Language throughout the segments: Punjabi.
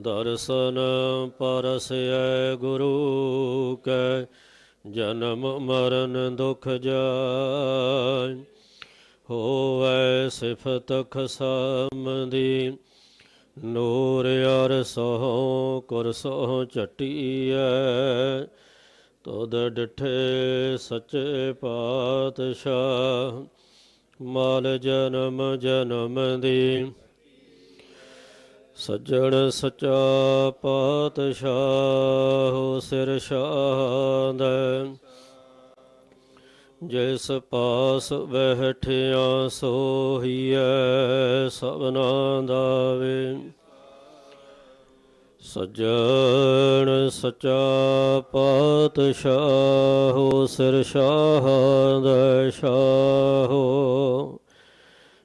ਦਰਸ਼ਨ ਪਰਸੈ ਗੁਰੂ ਕੈ, ਜਨਮ ਮਰਨ ਦੁਖ ਜਾਇ। ਹੋਵੈ ਸਿਫਤ ਖਸਮਦੀ, ਨੂਰ ਅਰ ਸੋ ਕੁਰ ਸੋ ਚਟੀਐ ਤਦ ਡਿਠੇ ਸੱਚੇ ਪਾਤਸ਼ਾਹ, ਮਾਲ ਜਨਮ ਜਨਮ ਦੀ। ਸੱਜਣ ਸਚਾ ਪਾਤਸ਼ਾਹ ਸਿਰ ਸ਼ਾਦ ਜਿਸ ਪਾਸ ਬਹਿਠਿਆ ਸੋਹੀਐ ਸਭਨਾ ਦਾਵੇ। ਸੱਜਣ ਸਚਾ ਪਾਤਸ਼ਾਹ ਸਿਰ ਸ਼ਾਦ ਸ਼ਾਹੋ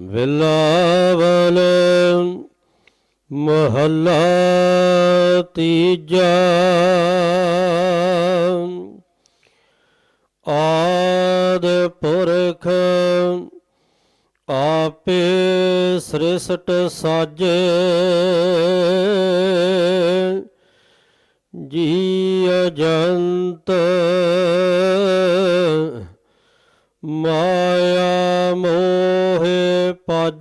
ਬਿਲਾਵਲ ਮਹੱਲਾ ਤੀਜਾ। ਆਦ ਪੁਰਖ ਆਪੇ ਸ੍ਰਿਸ਼ਟ ਸਾਜੇ। ਜੀਅ ਜੰਤ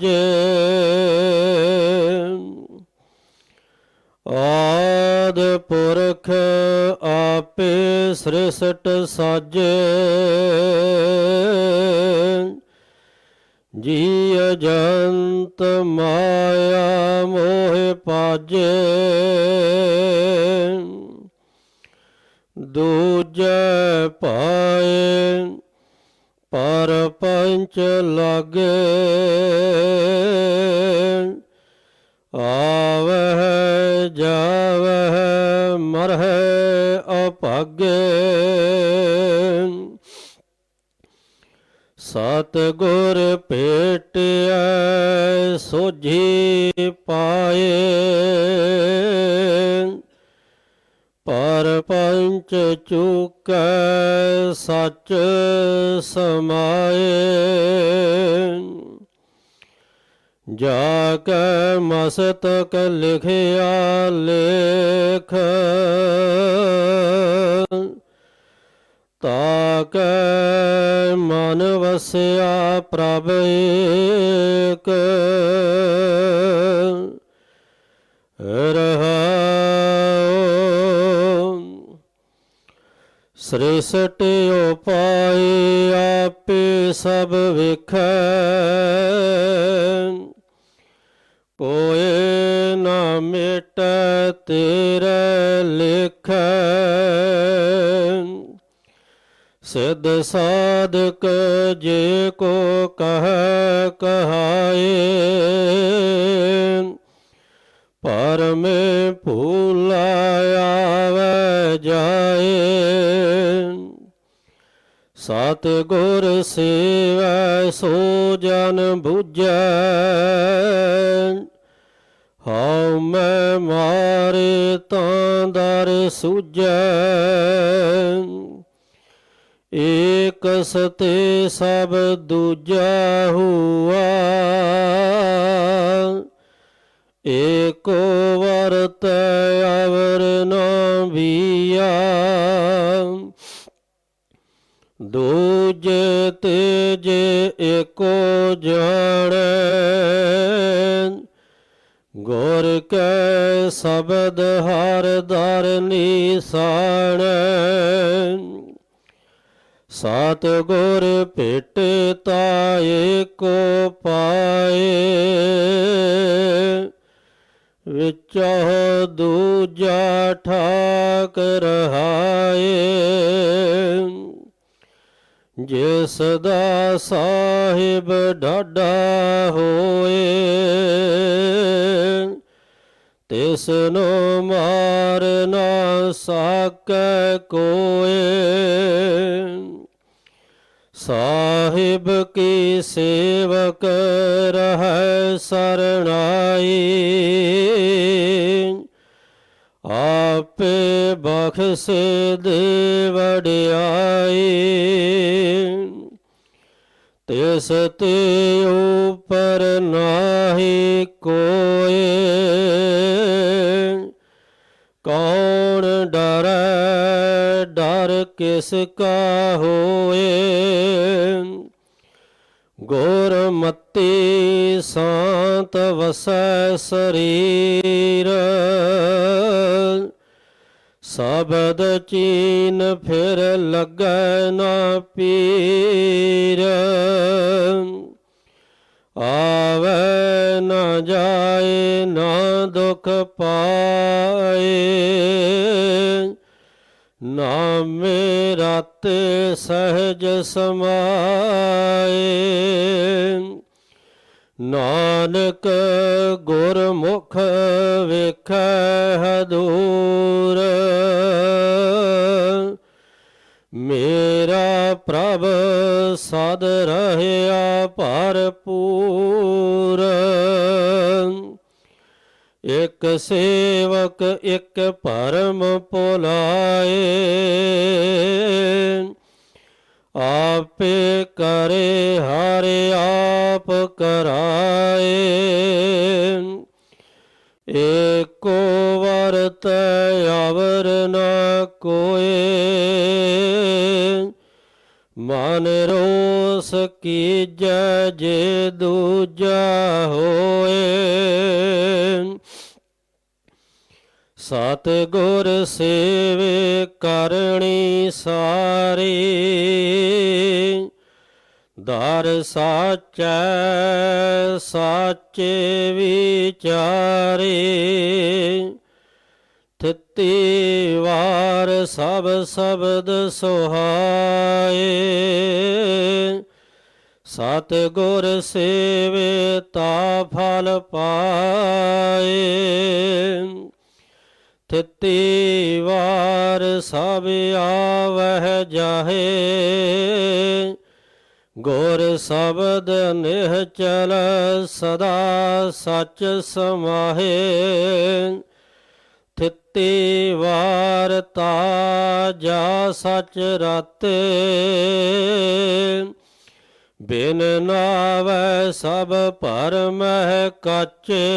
ਮੋਹਿ ਆਦ ਪੁਰਖ ਆਪੇ ਸ੍ਰਿਸ਼ਟ ਸਾਜੇ ਜੀ ਅਜੰਤ ਮਾਇਆ ਮੋਹ ਪਾਜੇ। ਦੂਜੇ ਪਾਏ ਪਰ ਪੰਚ ਲਾਗੇ ਆਵਹਿ ਜਾਵਹਿ ਮਰਹਿ ਅਭਾਗੇ। ਸਤ ਗੁਰ ਭੇਟਿਐ ਸੋਝੀ ਪਾਏ। ਪੰਚ ਚੁਕੈ ਸੱਚ ਸਮਾਏ ਜਾ ਕੇ ਮਸਤਕ ਲਿਖਿਆ ਲੇਖ ਤਾਕੈ ਮਨ ਵਸਿਆ ਪ੍ਰਭ ਏਕ ਸ੍ਰਿਸ਼ਟ ਉਪਾਇ ਆਪੇ ਸਭ ਵੇਖੈ। ਕੋਏ ਨਾ ਮਿਟੈ ਤੇਰੇ ਲਿਖੈ। ਸਿਧ ਸਾਧਕ ਜੇ ਕੋ ਕਹੈ ਕਹਾਏ। ਪਰਮੇ ਭੂਲਾ ਆਵੇ ਜਾਏ ਸਤ ਗੁਰ ਸੇਵੈ ਸੋ ਜਨ ਬੁਝੈ ਹਉ ਮੈਂ ਮਾਰੇ ਤਾਂ ਦਰ ਸੁਝੈ ਏਕ ਸਤੇ ਸਭ ਦੂਜਾ ਹੁਆ ਏਕੋ ਵਰਤ ਅਵਰ ਨ ਵੀਆ। ਦੂਜੇ ਤੇਜੇ ਏਕੋ ਜਾਣੈ। ਗੁਰ ਕੈ ਸ਼ਬਦ ਵਿਚੋ ਦੂਜਾ ਠਾਕ ਰਹਾਏ ਜਿਸ ਦਾ ਸਾਹਿਬ ਡਾਡਾ ਹੋਏ, ਤਿਸ ਨੂੰ ਮਾਰ ਨਾ ਸਾਕੈ ਕੋਏ। ਸਾਹਿਬ ਕੀ ਸੇਵਕ ਰਹਿ ਸਰਣਾਈ? ਆਪੇ ਬਖਸ਼ ਦੇ ਵਡਿਆਈ। ਤਿਸ ਤੇ ਉਪਰ ਨਾਹੀ ਕੋਏ ਕਿਸ ਕਾ ਹੋਏ? ਗੁਰਮਤੀ ਸਾਤ ਵਸੈ ਸਰੀਰ। ਸਬਦ ਚੀਨ ਫਿਰ ਲੱਗੈ ਨਾ ਪੀਰ। ਆਵੇ ਨਾ ਜਾਏ ਨਾ ਦੁਖ ਪਾਏ। ਨਾਮੇ ਰਾਤੇ ਸਹਿਜ ਸਮਾਏ। ਨਾਨਕ ਗੁਰਮੁਖ ਵੇਖੈ ਹਦੂਰ ਮੇਰਾ ਪ੍ਰਭ ਸਦ ਰਹਿਆ ਭਰਪੂਰ। ਇਕ ਸੇਵਕ ਇੱਕ ਪਰਮ ਪੁਲਾਏ ਆਪੇ ਕਰੇ ਹਰਿ ਆਪ ਕਰਾਏ। ਏਕੋ ਵਰਤ ਅਵਰ ਨ ਕੋਏ। ਮਨ ਰੋਸ ਕੀਜੈ ਜੇ ਦੂਜਾ ਹੋਏ। ਸਤ ਗੁਰ ਸੇਵੇ ਕਰਣੀ ਸਾਰੀ। ਦਰ ਸਾਚੈ, ਸਾਚੇ ਵਿਚਾਰੇ। ਥਿੱਤੀ ਵਾਰ ਸਭ ਸ਼ਬਦ ਸੁਹਾਏ। ਸਤ ਗੁਰ ਸੇਵੇ ਤਾ ਫਲ ਪਾਏ। ਥਿੱਤੀ ਵਾਰ ਸਭ ਆਵਹਿ ਜਾਹੇ। ਗੁਰ ਸ਼ਬਦ ਨਿਹਚਲ ਸਦਾ ਸਚ ਸਮਾਹੇ। ਥਿੱਤੀ ਵਾਰ ਤਾ ਜਾ ਸਚ ਰਾਤੇ। ਬਿਨ ਨਾਵੈ ਸਭ ਪਰਮਹਿ ਕਾਚੇ।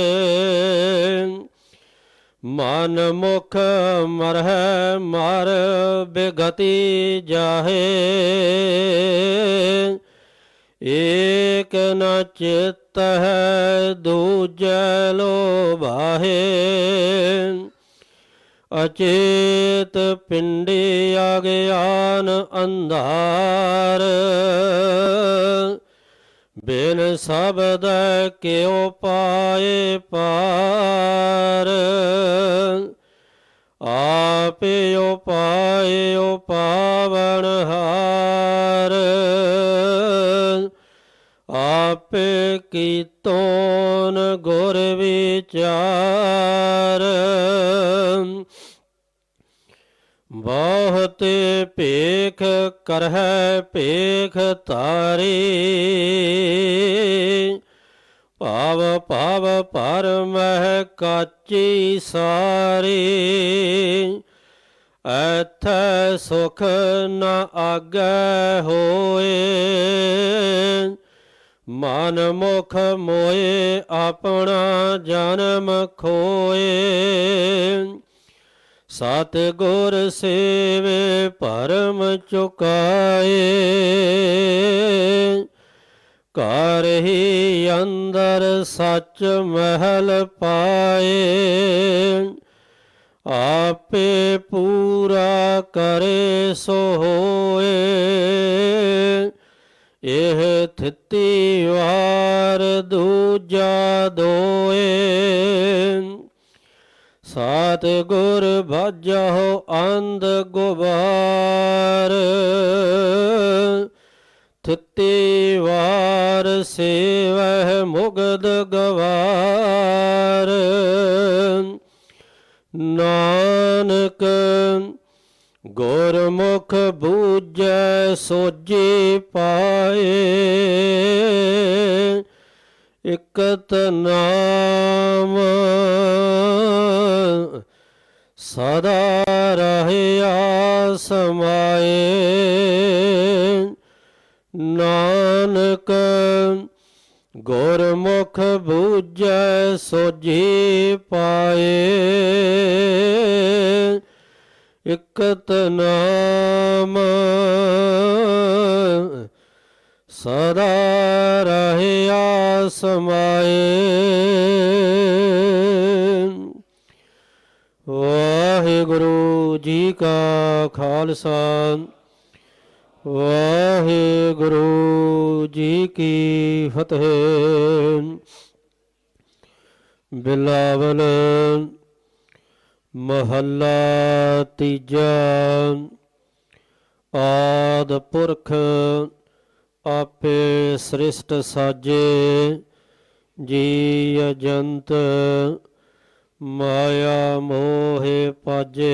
ਮਨ ਮੁਖ ਮਰਹਿ ਮਰ ਬਿਗਤੀ ਜਾਹੇ। ਏਕ ਨ ਚਿਤ ਹੈ ਦੂਜੈ ਲੋਭਾਹੇ। ਅਚੇਤ ਪਿੰਡੀ ਅਗਿਆਨ ਅੰਧਾਰ। ਬਿਨ ਸ਼ਬਦ ਕਿਉ ਪਾਏ ਪਾਰ? ਆਪਿਓ ਪਾਇਓ ਪਾਵਨ ਹਾਰ। ਆਪੇ ਕੀਤੋਨ ਗੁਰ ਵਿਚਾਰ। ਬਹੁਤ ਭੇਖ ਕਰਹਿ ਭੇਖ ਤਾਰੀ ਭਾਵ ਭਾਵ ਪਰਮਹਿ ਕਾਚੀ ਸਾਰੀ। ਐਥੈ ਸੁਖ ਨ ਆਗੈ ਹੋਏ। ਮਨ ਮੁਖ ਮੋਏ ਆਪਣਾ ਜਨਮ ਖੋਏ। ਸਤ ਗੁਰ ਸੇਵੇ ਪਰਮ ਚੁਕਾਏ। ਘਰ ਹੀ ਅੰਦਰ ਸੱਚ ਮਹਿਲ ਪਾਏ। ਆਪੇ ਪੂਰਾ ਕਰੇ ਸੋ ਹੋਏ। ਇਹ ਥਿੱਤੀ ਵਾਰ ਦੂਜਾ ਦੋਏ। ਸਾਤ ਗੁਰ ਭਜਹੁ ਅੰਧ ਗੁਬਾਰ, ਥਿੱਤੀ ਵਾਰ ਸੇਵਹਿ ਮੁਗਦ ਗਵਾਰ। ਨਾਨਕ ਗੁਰਮੁਖ ਬੂਝੈ ਸੋਜੀ ਪਾਏ ਇਕਤ ਨਾਮ ਸਦਾ ਰਹਿਆ ਸਮਾਏ ਨਾਨਕ ਗੁਰਮੁਖ ਬੂਝੈ ਸੋਝੀ ਪਾਏ ਇਕਤ ਨਾਮ ਸਦਾ ਰਹਿਆ ਸਮਾਏ ਵਾਹਿਗੁਰੂ ਜੀ ਕਾ ਖਾਲਸਾ। ਵਾਹਿਗੁਰੂ ਜੀ ਕੀ ਫਤਿਹ। ਬਿਲਾਵਲ ਮਹੱਲਾ ਤੀਜਾ। ਆਦ ਪੁਰਖ ਆਪੇ ਸ੍ਰਿਸ਼ਟ ਸਾਜੇ ਜੀ ਅਜੰਤ ਮਾਇਆ ਮੋਹਿ ਪਾਜੇ।